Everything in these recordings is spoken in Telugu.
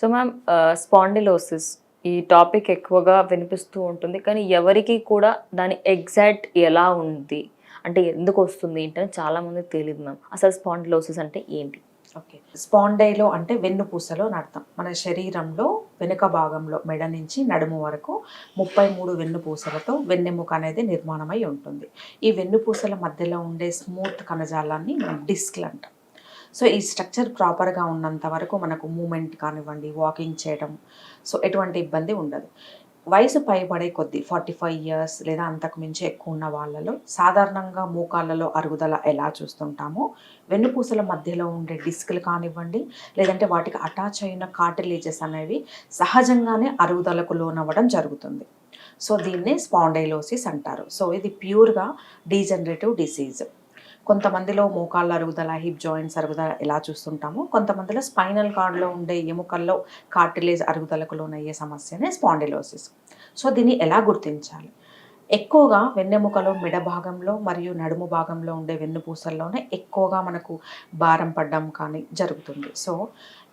సో మ్యామ్ స్పాండిలోసిస్ ఈ టాపిక్ ఎక్కువగా వినిపిస్తూ ఉంటుంది. కానీ ఎవరికి కూడా దాని ఎగ్జాక్ట్ ఎలా ఉంది? అంటే ఎందుకు వస్తుంది ఏంటని చాలామంది తెలియదు మ్యామ్. అసలు స్పాండిలోసిస్ అంటే ఏంటి? ఓకే. స్పాండైలో అంటే వెన్నుపూసలో పూసలో అర్థం. మన శరీరంలో వెనుక భాగంలో మెడ నుంచి నడుము వరకు ముప్పై మూడు వెన్నుపూసలతో వెన్నెముక అనేది నిర్మాణమై ఉంటుంది. ఈ వెన్నుపూసల మధ్యలో ఉండే స్మూత్ కణజాలాన్ని మనం డిస్క్లు అంటాం. సో ఈ స్ట్రక్చర్ ప్రాపర్గా ఉన్నంత వరకు మనకు మూమెంట్ కానివ్వండి వాకింగ్ చేయడం సో ఎటువంటి ఇబ్బంది ఉండదు. వయసు పైబడే కొద్ది ఫార్టీ ఫైవ్ ఇయర్స్ లేదా అంతకు మించి ఎక్కువ ఉన్న వాళ్ళలో సాధారణంగా మోకాళ్ళలో అరుగుదల ఎలా చూస్తుంటామో వెన్నుపూసల మధ్యలో ఉండే డిస్క్లు కానివ్వండి లేదంటే వాటికి అటాచ్ అయిన కార్టిలేజెస్ అనేవి సహజంగానే అరుగుదలకు లోనవ్వడం జరుగుతుంది. సో దీన్నే స్పాండైలోసిస్ అంటారు. సో ఇది ప్యూర్గా డీజనరేటివ్ డిసీజ్. కొంతమందిలో మోకాళ్ళ అరుగుదల హిప్ జాయింట్స్ అరుగుదల ఎలా చూస్తుంటామో కొంతమందిలో స్పైనల్ కార్డ్లో ఉండే ఎముకల్లో కార్టిలేజ్ అరుగుదలకు లోనయ్యే సమస్యనే స్పాండిలోసిస్. సో దీన్ని ఎలా గుర్తించాలి? ఎక్కువగా వెన్నెముకలో మెడ భాగంలో మరియు నడుము భాగంలో ఉండే వెన్నుపూసల్లోనే ఎక్కువగా మనకు భారం పడడం కానీ జరుగుతుంది. సో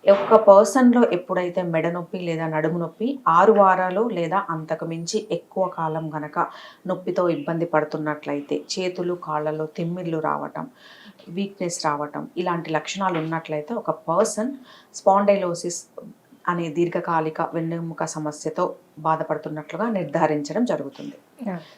ఒక పర్సన్లో ఎప్పుడైతే మెడ నొప్పి లేదా నడుము నొప్పి ఆరు వారాలు లేదా అంతకు మించి ఎక్కువ కాలం గనక నొప్పితో ఇబ్బంది పడుతున్నట్లయితే చేతులు కాళ్ళలో తిమ్మిర్లు రావటం వీక్నెస్ రావటం ఇలాంటి లక్షణాలు ఉన్నట్లయితే ఒక పర్సన్ స్పాండైలోసిస్ అనే దీర్ఘకాలిక వెన్నెముక సమస్యతో బాధపడుతున్నట్లుగా నిర్ధారించడం జరుగుతుంది.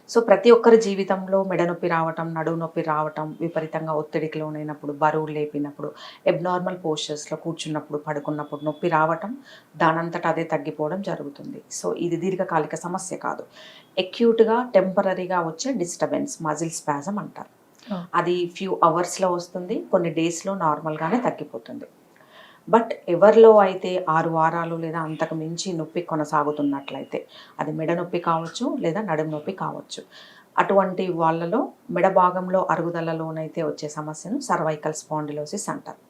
సో ప్రతి ఒక్కరి జీవితంలో మెడ నొప్పి రావటం నడువు నొప్పి రావటం విపరీతంగా ఒత్తిడికి లోనైనప్పుడు బరువు లేపినప్పుడు ఎబ్నార్మల్ పోస్చర్స్లో కూర్చున్నప్పుడు పడుకున్నప్పుడు నొప్పి రావటం దానంతట అదే తగ్గిపోవడం జరుగుతుంది. సో ఇది దీర్ఘకాలిక సమస్య కాదు. ఎక్యూట్గా టెంపరీగా వచ్చే డిస్టర్బెన్స్ మజిల్ స్పాజం అంటారు. అది ఫ్యూ అవర్స్లో వస్తుంది కొన్ని డేస్లో నార్మల్గానే తగ్గిపోతుంది. బట్ ఎవరిలో అయితే ఆరు వారాలు లేదా అంతకు మించి నొప్పి కొనసాగుతున్నట్లయితే అది మెడ నొప్పి కావచ్చు లేదా నడుము నొప్పి కావచ్చు. అటువంటి వాళ్ళలో మెడ భాగంలో అరుగుదలలోనైతే వచ్చే సమస్యను సర్వైకల్ స్పాండిలోసిస్ అంటారు.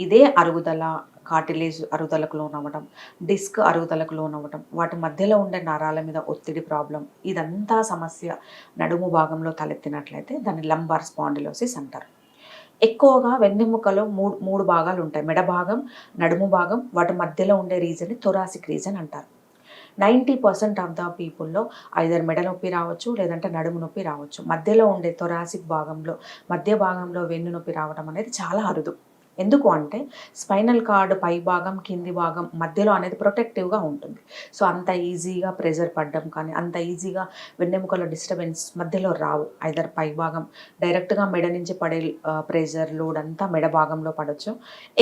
ఇదే అరుగుదల కార్టిలేజ్ అరుగుదలకు లోనవ్వడం డిస్క్ అరుగుదలకు లోనవ్వడం వాటి మధ్యలో ఉండే నరాల మీద ఒత్తిడి ప్రాబ్లం ఇదంతా సమస్య నడుము భాగంలో తలెత్తినట్లయితే దాన్ని లంబార్ స్పాండిలోసిస్ అంటారు. ఎక్కువగా వెన్నెముకలో మూడు మూడు భాగాలు ఉంటాయి. మెడ భాగం నడుము భాగం వాటి మధ్యలో ఉండే రీజన్ని థొరాసిక్ రీజన్ అంటారు. నైంటీ పర్సెంట్ ఆఫ్ ద పీపుల్లో ఐదర్ మెడ నొప్పి రావచ్చు లేదంటే నడుము నొప్పి రావచ్చు. మధ్యలో ఉండే థొరాసిక్ భాగంలో మధ్య భాగంలో వెన్ను నొప్పి రావడం అనేది చాలా అరుదు. ఎందుకు అంటే స్పైనల్ కార్డ్ పై భాగం కింది భాగం మధ్యలో అనేది ప్రొటెక్టివ్గా ఉంటుంది. సో అంత ఈజీగా ప్రెజర్ పడడం కానీ అంత ఈజీగా వెన్నెముకల డిస్టర్బెన్స్ మధ్యలో రావు. ఐదర్ పై భాగం డైరెక్ట్గా మెడ నుంచి పడే ప్రెజర్ లోడ్ అంతా మెడ భాగంలో పడవచ్చు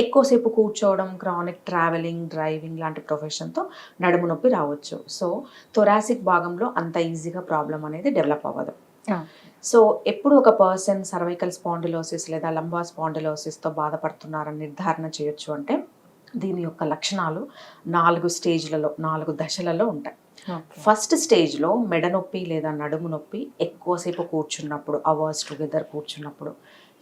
ఎక్కువసేపు కూర్చోవడం క్రానిక్ ట్రావెలింగ్ డ్రైవింగ్ లాంటి ప్రొఫెషన్తో నడుము నొప్పి రావచ్చు. సో థొరాసిక్ భాగంలో అంత ఈజీగా ప్రాబ్లం అనేది డెవలప్ అవ్వదు. సో ఎప్పుడు ఒక పర్సన్ సర్వైకల్ స్పాండిలోసిస్ లేదా లంబా స్పాండిలోసిస్తో బాధపడుతున్నారని నిర్ధారణ చేయొచ్చు అంటే దీని యొక్క లక్షణాలు నాలుగు స్టేజ్లలో నాలుగు దశలలో ఉంటాయి. ఫస్ట్ స్టేజ్లో మెడ నొప్పి లేదా నడుము నొప్పి ఎక్కువసేపు కూర్చున్నప్పుడు అవర్స్ టుగెదర్ కూర్చున్నప్పుడు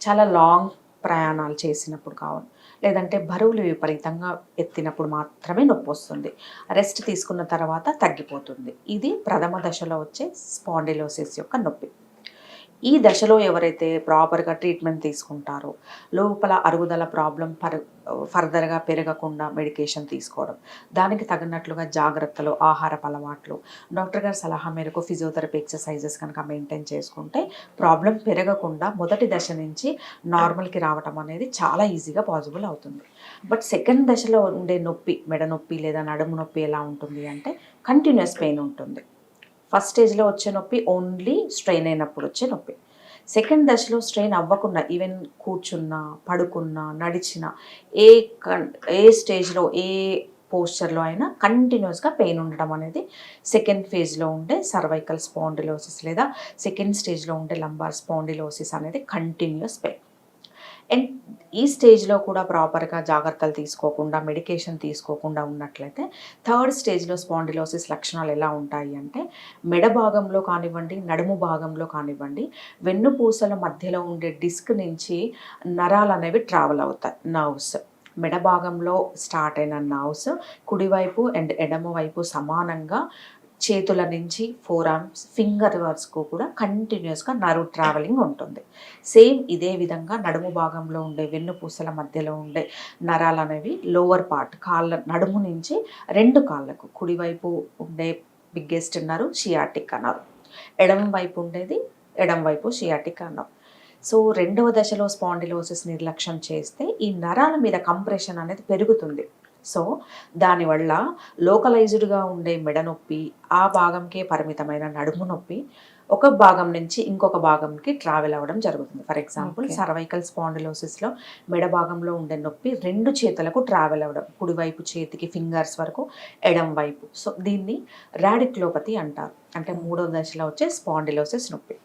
చాలా లాంగ్ ప్రయాణాలు చేసినప్పుడు కావాలి లేదంటే బరువులు విపరీతంగా ఎత్తినప్పుడు మాత్రమే నొప్పి వస్తుంది. రెస్ట్ తీసుకున్న తర్వాత తగ్గిపోతుంది. ఇది ప్రథమ దశలో వచ్చే స్పాండిలోసిస్ యొక్క నొప్పి. ఈ దశలో ఎవరైతే ప్రాపర్గా ట్రీట్మెంట్ తీసుకుంటారో లోపల అరుగుదల ప్రాబ్లం పర్ ఫర్దర్గా పెరగకుండా మెడికేషన్ తీసుకోవడం. దానికి తగినట్లుగా జాగ్రత్తలు ఆహారపు అలవాట్లు. డాక్టర్ గారి సలహా మేరకు ఫిజియోథెరపీ ఎక్సర్సైజెస్ కనుక మెయింటైన్ చేసుకుంటే ప్రాబ్లం పెరగకుండా మొదటి దశ నుంచి నార్మల్కి రావటం అనేది చాలా ఈజీగా పాసిబుల్ అవుతుంది. బట్ సెకండ్ దశలో ఉండే నొప్పి మెడ నొప్పి లేదా నడుము నొప్పి ఎలా ఉంటుంది అంటే కంటిన్యూస్ పెయిన్ ఉంటుంది. ఫస్ట్ స్టేజ్లో వచ్చే నొప్పి ఓన్లీ స్ట్రెయిన్ అయినప్పుడు వచ్చే నొప్పి. సెకండ్ దశలో స్ట్రెయిన్ అవ్వకుండా ఈవెన్ కూర్చున్నా పడుకున్నా నడిచిన ఏ కన్ ఏ స్టేజ్లో ఏ పోస్చర్లో అయినా కంటిన్యూస్గా పెయిన్ ఉండడం అనేది సెకండ్ ఫేజ్లో ఉండే సర్వైకల్ స్పాండిలోసిస్ లేదా సెకండ్ స్టేజ్లో ఉండే లంబార్ స్పాండిలోసిస్ అనేది కంటిన్యూస్ పెయిన్ అండ్ ఈ స్టేజ్లో కూడా ప్రాపర్గా జాగ్రత్తలు తీసుకోకుండా మెడికేషన్ తీసుకోకుండా ఉన్నట్లయితే థర్డ్ స్టేజ్లో స్పాండిలోసిస్ లక్షణాలు ఎలా ఉంటాయి అంటే మెడ భాగంలో కానివ్వండి నడుము భాగంలో కానివ్వండి వెన్నుపూసల మధ్యలో ఉండే డిస్క్ నుంచి నరాలు అనేవి ట్రావెల్ అవుతాయి నర్వ్స్ మెడ భాగంలో స్టార్ట్ అయిన నర్వ్స్ కుడివైపు అండ్ ఎడమ వైపు సమానంగా చేతుల నుంచి ఫోర్ ఆర్మ్స్ ఫింగర్ వర్స్కు కూడా కంటిన్యూస్గా నరు ట్రావెలింగ్ ఉంటుంది. సేమ్ ఇదే విధంగా నడుము భాగంలో ఉండే వెన్నుపూసల మధ్యలో ఉండే నరాలు అనేవి లోవర్ పార్ట్ కాళ్ళ నడుము నుంచి రెండు కాళ్ళకు కుడివైపు ఉండే బిగ్గెస్ట్ నరు షియాటిక్ అన్నారు ఎడమ వైపు ఉండేది ఎడమ వైపు షియాటిక్ అన్నారు సో రెండవ దశలో స్పాండిలోసిస్ నిర్లక్ష్యం చేస్తే ఈ నరాల మీద కంప్రెషన్ అనేది పెరుగుతుంది. సో దానివల్ల లోకలైజ్డ్గా ఉండే మెడ నొప్పి ఆ భాగంకే పరిమితమైన నడుము నొప్పి ఒక భాగం నుంచి ఇంకొక భాగంకి ట్రావెల్ అవ్వడం జరుగుతుంది. For example. సర్వైకల్ స్పాండిలోసిస్లో మెడ భాగంలో ఉండే నొప్పి రెండు చేతులకు ట్రావెల్ అవ్వడం కుడివైపు చేతికి ఫింగర్స్ వరకు ఎడం వైపు. సో దీన్ని రాడిక్లోపతి అంటారు. అంటే మూడో దశలో వచ్చే స్పాండిలోసిస్ నొప్పి.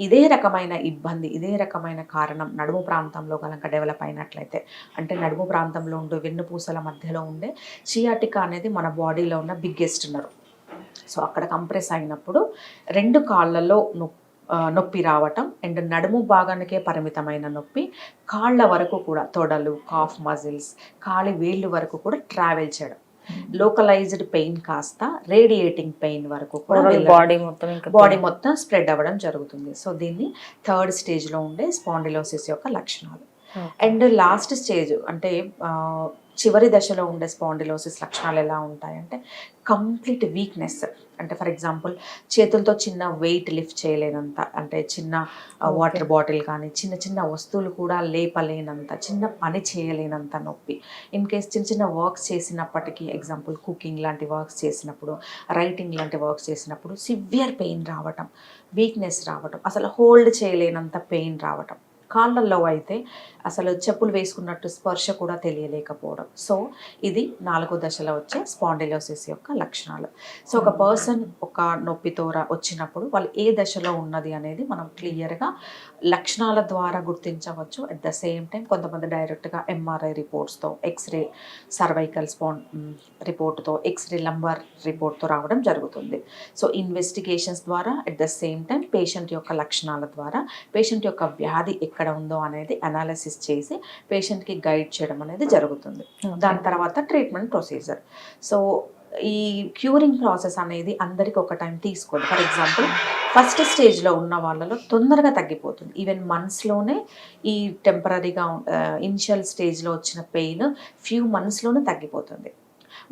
ఇదే రకమైన ఇబ్బంది ఇదే రకమైన కారణం నడుము ప్రాంతంలో కనుక డెవలప్ అయినట్లయితే. అంటే నడుము ప్రాంతంలో ఉండే వెన్నుపూసల మధ్యలో ఉండే చియాటికా అనేది మన బాడీలో ఉన్న బిగ్గెస్ట్ నర్వ్ సో అక్కడ కంప్రెస్ అయినప్పుడు రెండు కాళ్ళలో నొప్పి నొప్పి రావటం అండ్ నడుము భాగానికే పరిమితమైన నొప్పి కాళ్ళ వరకు కూడా తొడలు కాఫ్ మజిల్స్ కాలి వేళ్ళు వరకు కూడా ట్రావెల్ చేయడం. లోకలైజ్డ్ పెయిన్ కాస్త రేడియేటింగ్ పెయిన్ వరకు. బాడీ మొత్తం ఇంకా బాడీ మొత్తం స్ప్రెడ్ అవ్వడం జరుగుతుంది. సో దీన్ని థర్డ్ స్టేజ్లో ఉండే స్పాండిలోసిస్ యొక్క లక్షణాలు. అండ్ లాస్ట్ స్టేజ్ అంటే చివరి దశలో ఉండే స్పాండిలోసిస్ లక్షణాలు ఎలా ఉంటాయంటే కంప్లీట్ వీక్నెస్. అంటే ఫర్ ఎగ్జాంపుల్ చేతులతో చిన్న వెయిట్ లిఫ్ట్ చేయలేనంత అంటే చిన్న. వాటర్ బాటిల్ కానీ చిన్న చిన్న వస్తువులు కూడా లేపలేనంత చిన్న పని చేయలేనంత నొప్పి. ఇన్ కేస్ చిన్న చిన్న వర్క్స్ చేసినప్పటికీ ఎగ్జాంపుల్ కుకింగ్ లాంటి వర్క్స్ చేసినప్పుడు రైటింగ్ లాంటి వర్క్స్ చేసినప్పుడు సివియర్ పెయిన్ రావటం వీక్నెస్ రావటం అసలు హోల్డ్ చేయలేనంత పెయిన్ రావటం. కాళ్ళల్లో అయితే అసలు చెప్పులు వేసుకున్నట్టు స్పర్శ కూడా తెలియలేకపోవడం. సో ఇది నాలుగో దశలో వచ్చే స్పాండిలోసిస్ యొక్క లక్షణాలు. సో ఒక పర్సన్ ఒక నొప్పితో వచ్చినప్పుడు వాళ్ళు ఏ దశలో ఉన్నది అనేది మనం క్లియర్గా లక్షణాల ద్వారా గుర్తించవచ్చు. అట్ ద సేమ్ టైం కొంతమంది డైరెక్ట్గా ఎంఆర్ఐ రిపోర్ట్స్తో ఎక్స్రే సర్వైకల్ స్పాన్ రిపోర్ట్తో ఎక్స్రే లంబర్ రిపోర్ట్తో రావడం జరుగుతుంది. సో ఇన్వెస్టిగేషన్స్ ద్వారా at the same time patient యొక్క లక్షణాల ద్వారా పేషెంట్ యొక్క వ్యాధి ఎక్కడ ఉందో అనేది అనాలిసిస్ చేసి పేషెంట్కి గైడ్ చేయడం అనేది జరుగుతుంది. దాని తర్వాత ట్రీట్మెంట్ ప్రొసీజర్. సో ఈ క్యూరింగ్ ప్రాసెస్ అనేది అందరికి ఒక టైం తీసుకోదు. ఫర్ ఎగ్జాంపుల్ ఫస్ట్ స్టేజ్లో ఉన్న వాళ్ళలో తొందరగా తగ్గిపోతుంది. ఈవెన్ మంత్స్లోనే ఈ టెంపరీగా ఇనిషియల్ స్టేజ్లో వచ్చిన పెయిన్ ఫ్యూ మంత్స్లోనే తగ్గిపోతుంది.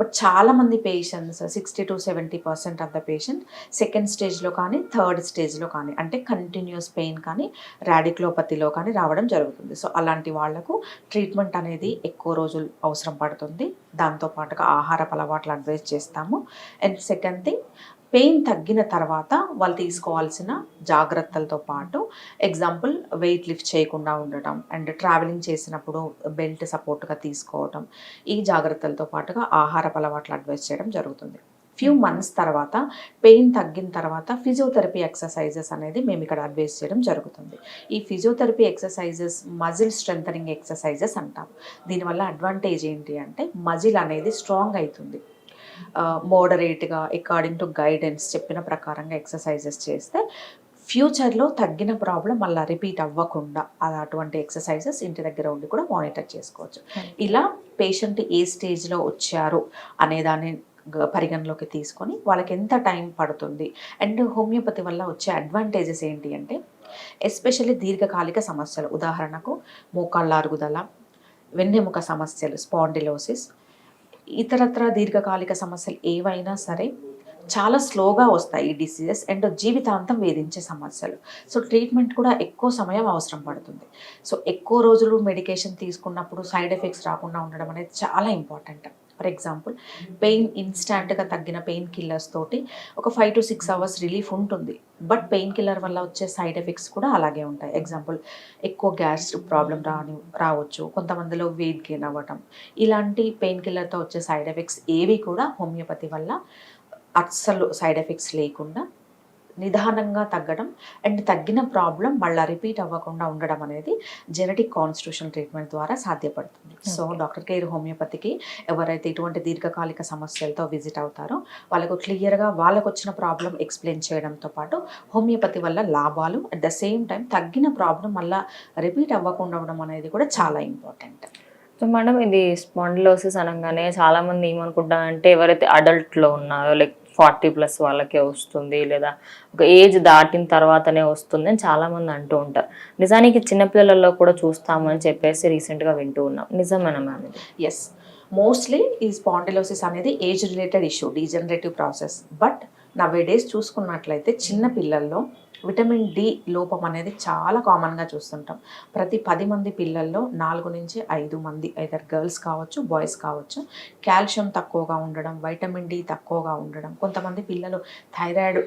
బట్ చాలామంది patients sixty to seventy percent of the patient second స్టేజ్లో కానీ థర్డ్ స్టేజ్లో కానీ అంటే కంటిన్యూస్ పెయిన్ కానీ రాడిక్లోపతిలో కానీ రావడం జరుగుతుంది. సో అలాంటి వాళ్ళకు ట్రీట్మెంట్ అనేది ఎక్కువ రోజులు అవసరం పడుతుంది. దాంతోపాటుగా ఆహారపు అలవాట్లు అడ్వైజ్ చేస్తాము. అండ్ సెకండ్ థింగ్ పెయిన్ తగ్గిన తర్వాత వాళ్ళు తీసుకోవాల్సిన జాగ్రత్తలతో పాటు ఎగ్జాంపుల్ వెయిట్ లిఫ్ట్ చేయకుండా ఉండటం అండ్ ట్రావెలింగ్ చేసినప్పుడు బెల్ట్ సపోర్ట్గా తీసుకోవటం ఈ జాగ్రత్తలతో పాటుగా ఆహారపు అలవాట్లు అడ్వైస్ చేయడం జరుగుతుంది. ఫ్యూ మంత్స్ తర్వాత పెయిన్ తగ్గిన తర్వాత ఫిజియోథెరపీ ఎక్సర్సైజెస్ అనేది మేము ఇక్కడ అడ్వైస్ చేయడం జరుగుతుంది. ఈ physiotherapy exercises muscle strengthening exercises అంటాం. దీనివల్ల అడ్వాంటేజ్ ఏంటి అంటే మజిల్ అనేది స్ట్రాంగ్ అవుతుంది. మోడరేట్గా అకార్డింగ్ టు గైడెన్స్ చెప్పిన ప్రకారంగా ఎక్సర్సైజెస్ చేస్తే ఫ్యూచర్లో తగ్గిన ప్రాబ్లం మళ్ళీ రిపీట్ అవ్వకుండా అటువంటి ఎక్సర్సైజెస్ ఇంటి దగ్గర ఉండి కూడా మానిటర్ చేసుకోవచ్చు. ఇలా పేషెంట్ ఏ స్టేజ్లో వచ్చారు అనే దాన్ని గ- పరిగణలోకి తీసుకొని వాళ్ళకి ఎంత టైం పడుతుంది అండ్ హోమియోపతి వల్ల వచ్చే అడ్వాంటేజెస్ ఏంటి అంటే ఎస్పెషల్లీ దీర్ఘకాలిక సమస్యలు. ఉదాహరణకు మోకాళ్ళ అరుగుదల వెన్నెముక సమస్యలు స్పాండిలోసిస్ ఇతరత్ర దీర్ఘకాలిక సమస్యలు ఏవైనా సరే చాలా స్లోగా వస్తాయి ఈ డిసీజెస్ అండ్ జీవితాంతం వేధించే సమస్యలు. సో ట్రీట్మెంట్ కూడా ఎక్కువ సమయం అవసరం పడుతుంది. సో ఎక్కువ రోజులు మెడికేషన్ తీసుకున్నప్పుడు సైడ్ ఎఫెక్ట్స్ రాకుండా ఉండడం అనేది చాలా ఇంపార్టెంట్. ఫర్ ఎగ్జాంపుల్ పెయిన్ ఇన్స్టాంట్గా తగ్గిన పెయిన్ కిల్లర్స్ తోటి ఒక five to six hours relief ఉంటుంది. బట్ పెయిన్ కిల్లర్ వల్ల వచ్చే సైడ్ ఎఫెక్ట్స్ కూడా అలాగే ఉంటాయి. ఎగ్జాంపుల్ ఎక్కువ గ్యాస్ ప్రాబ్లం రాని రావచ్చు. కొంతమందిలో వెయిట్ గెయిన్ అవ్వటం. ఇలాంటి పెయిన్ కిల్లర్తో వచ్చే సైడ్ ఎఫెక్ట్స్ ఏవి కూడా హోమియోపతి వల్ల అస్సలు సైడ్ ఎఫెక్ట్స్ లేకుండా నిదానంగా తగ్గడం అండ్ తగ్గిన ప్రాబ్లం మళ్ళీ రిపీట్ అవ్వకుండా ఉండడం అనేది జెనెటిక్ కాన్స్టిట్యూషన్ ట్రీట్మెంట్ ద్వారా సాధ్యపడుతుంది. సో డాక్టర్ కేర్ హోమియోపతికి ఎవరైతే ఇటువంటి దీర్ఘకాలిక సమస్యలతో విజిట్ అవుతారో వాళ్ళకు క్లియర్గా వాళ్ళకు వచ్చిన ప్రాబ్లం ఎక్స్ప్లెయిన్ చేయడంతో పాటు హోమియోపతి వల్ల లాభాలు అట్ ద సేమ్ టైం తగ్గిన ప్రాబ్లం మళ్ళీ రిపీట్ అవ్వకుండా ఉండడం అనేది కూడా చాలా ఇంపార్టెంట్. సో మేడం ఇది స్పాండిలోసిస్ అనగానే చాలా మంది ఏమనుకుంటారంటే ఎవరైతే adult లో ఉన్నారో లైక్ ఫార్టీ ప్లస్ వాళ్ళకే వస్తుంది లేదా ఒక ఏజ్ దాటిన తర్వాతనే వస్తుంది అని చాలామంది అంటూ ఉంటారు. నిజానికి చిన్నపిల్లలలో కూడా చూస్తామని చెప్పేసి రీసెంట్గా వింటూ ఉన్నాం. నిజమేనా మ్యామ్ ఎస్ మోస్ట్లీ ఈ స్పాండిలోసిస్ అనేది age related issue degenerative process. But nowadays చూసుకున్నట్లయితే చిన్న పిల్లల్లో విటమిన్ డి లోపం అనేది చాలా కామన్గా చూస్తుంటాం. ప్రతి పది మంది పిల్లల్లో నాలుగు నుంచి ఐదు మంది ఐదర్ గర్ల్స్ కావచ్చు బాయ్స్ కావచ్చు కాల్షియం తక్కువగా ఉండడం వైటమిన్ డి తక్కువగా ఉండడం కొంతమంది పిల్లలు థైరాయిడ్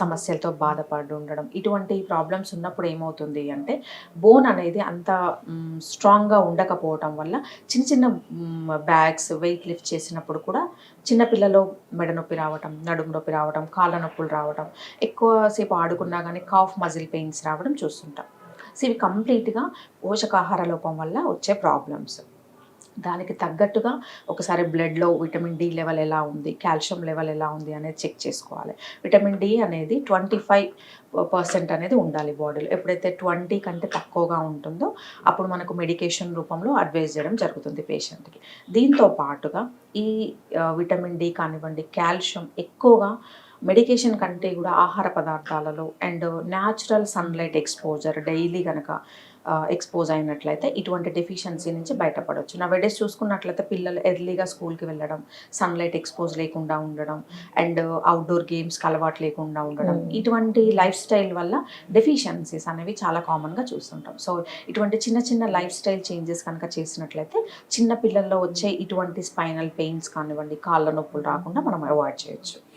సమస్యలతో బాధపడి ఉండడం. ఇటువంటి ప్రాబ్లమ్స్ ఉన్నప్పుడు ఏమవుతుంది అంటే బోన్ అనేది అంత స్ట్రాంగ్గా ఉండకపోవటం వల్ల చిన్న చిన్న బ్యాగ్స్ వెయిట్ లిఫ్ట్ చేసినప్పుడు కూడా చిన్నపిల్లలు మెడ నొప్పి రావటం నడుము నొప్పి రావటం కాళ్ళ నొప్పులు రావటం ఎక్కువసేపు ఆడుకున్నా కానీ కాఫ్ మజిల్ పెయిన్స్ రావడం చూస్తుంటాం. సో ఇవి కంప్లీట్గా పోషకాహార లోపం వల్ల వచ్చే ప్రాబ్లమ్స్ దానికి తగ్గట్టుగా ఒకసారి బ్లడ్లో విటమిన్ డి లెవెల్ ఎలా ఉంది కాల్షియం లెవెల్ ఎలా ఉంది అనేది చెక్ చేసుకోవాలి. విటమిన్ డి అనేది ట్వంటీ ఫైవ్ పర్సెంట్ అనేది ఉండాలి బాడీలో. ఎప్పుడైతే ట్వంటీ కంటే తక్కువగా ఉంటుందో అప్పుడు మనకు మెడికేషన్ రూపంలో అడ్వైజ్ చేయడం జరుగుతుంది పేషెంట్కి. దీంతో పాటుగా ఈ విటమిన్ డి కానివ్వండి కాల్షియం ఎక్కువగా మెడికేషన్ కంటే కూడా ఆహార పదార్థాలలో and natural sunlight exposure daily కనుక ఎక్స్పోజ్ అయినట్లయితే ఇటువంటి డెఫిషియన్సీ నుంచి బయటపడవచ్చు నా వెడేస్ చూసుకున్నట్లయితే పిల్లలు ఎర్లీగా స్కూల్కి వెళ్ళడం సన్లైట్ ఎక్స్పోజ్ లేకుండా ఉండడం అండ్ అవుట్డోర్ గేమ్స్కి అలవాటు లేకుండా ఉండడం Hmm. ఇటువంటి లైఫ్ స్టైల్ వల్ల డెఫిషియన్సీస్ అనేవి చాలా కామన్గా చూస్తుంటాం. సో ఇటువంటి చిన్న చిన్న లైఫ్ స్టైల్ చేంజెస్ కనుక చేసినట్లయితే చిన్న పిల్లల్లో వచ్చే ఇటువంటి స్పైనల్ పెయిన్స్ కానివ్వండి కాళ్ళ నొప్పులు రాకుండా మనం అవాయిడ్ చేయొచ్చు.